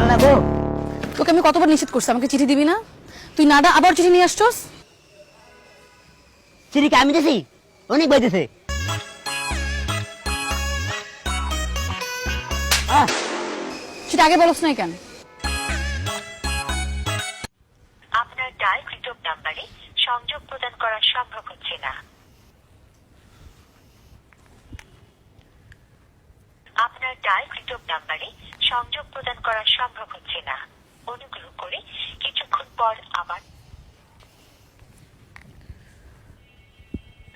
আল্লাহ গো। তোকে আমি কতবার নিষেধ করছি আমাকে চিঠি দিবি না? তুই নাডা আবার চিঠি নিয়ে আসছস? চিরিকে আমি দিছি? অনেক বাইতেছে আহ। সেটা আগে বলছ নাই কেন? আপনার ডায়ালকৃত নাম্বারে সংযোগ প্রদান করা সম্ভব হচ্ছে না। আপনার ডায়ালকৃত নাম্বারে সংযোগ প্রদান করা সম্ভব হচ্ছে না। অনুগ্রহ করে কিছুক্ষণ পর আবার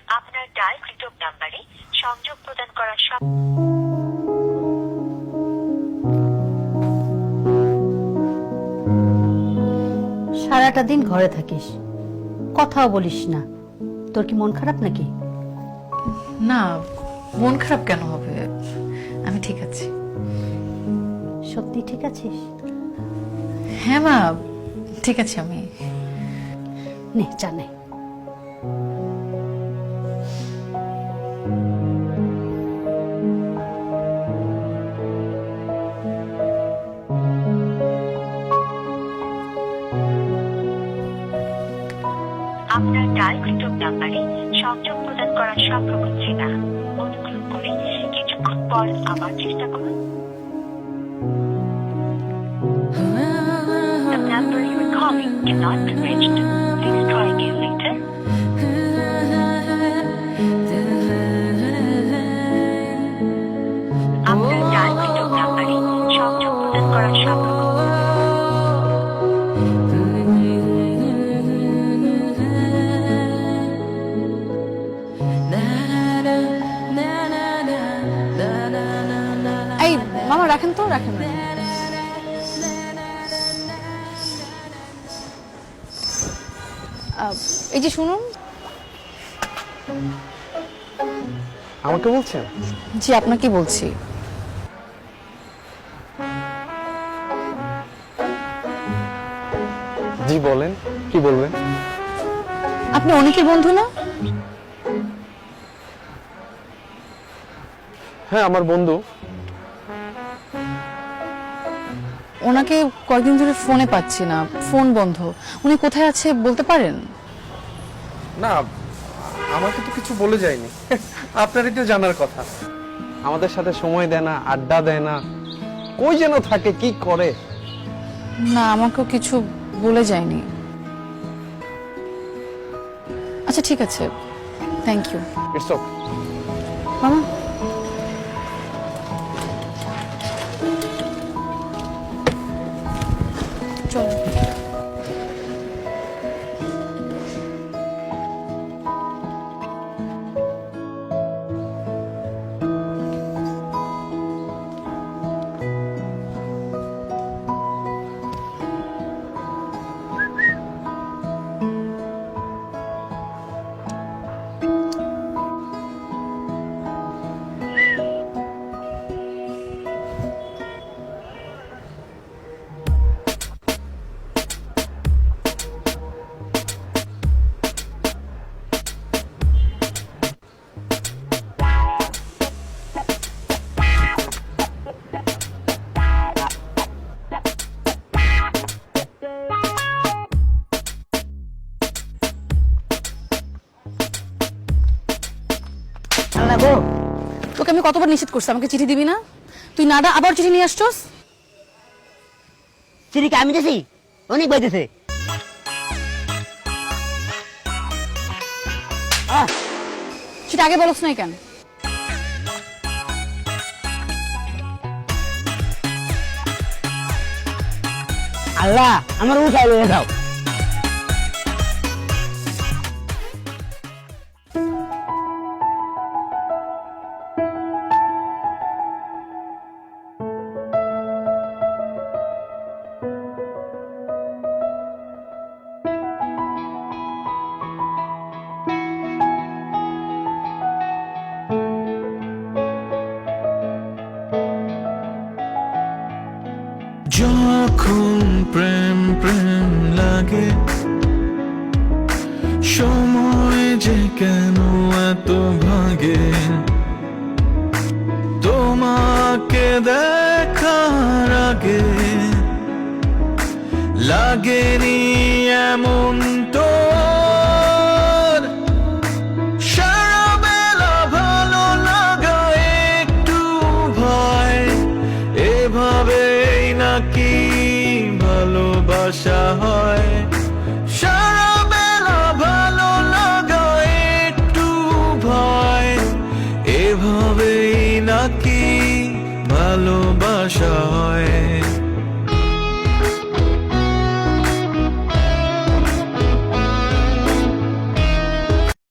আপনার ডায়ালকৃত নাম্বারে সংযোগ প্রদান করা সম্ভব সারাটা দিন ঘরে থাকিস। কথাও বলিস না। তোর কি মন খারাপ নাকি? না মন খারাপ কেন হবে? আমি ঠিক আছি। সত্যি ঠিক আছিস? হ্যাঁ মা ঠিক আছে আমি। নে চা নে। আপনার ডায়ালকৃত নাম্বারে সংযোগ প্রদান করা সম্ভব হচ্ছে না পর আবার চেষ্টা করুন The number you are calling cannot be reached. Please try again later. আপনার ডায়ালকৃত নাম্বারে সংযোগ প্রদান করা সম্ভব রাখেন তো রাখেন এই যে শুনুন। আমাকে বলছেন? জি আপনাকে বলছি। জি বলেন। কি বলবেন? আপনি অনেকের বন্ধু না? হ্যাঁ আমার বন্ধু। ওনাকে কয়েকদিন ধরে ফোনে পাচ্ছি না ফোন বন্ধ। উনি কোথায় আছে বলতে পারেন? না আমাকে তো কিছু বলে যায়নি। আপনারই তো জানার কথা। আমাদের সাথে সময় দেয় না আড্ডা দেয় না। কই যেন থাকে কি করে? না আমাকেও কিছু বলে যায়নি। আচ্ছা ঠিক আছে। থ্যাংক ইউ ইটস ওকে মামা? চলো আল্লাহ গো। তোকে আমি কতবার নিষেধ করছি আমাকে চিঠি দিবি না? তুই নাডা আবার চিঠি নিয়ে আসছস? চিরিকে আমি দিছি? অনেক বাইতেছে সেটা আগে বলছ নাই কেন? আল্লাহ আমার উঠাই লয়ে যখন প্রেম প্রেম লাগে সময় যে কেন এত ভাগে? তোমাকে দেখার আগে লাগেনি এমন ভালোবাসা হয়। সারা বেলা ভালো লাগা একটু ভয়। এভাবেই নাকি ভালোবাসা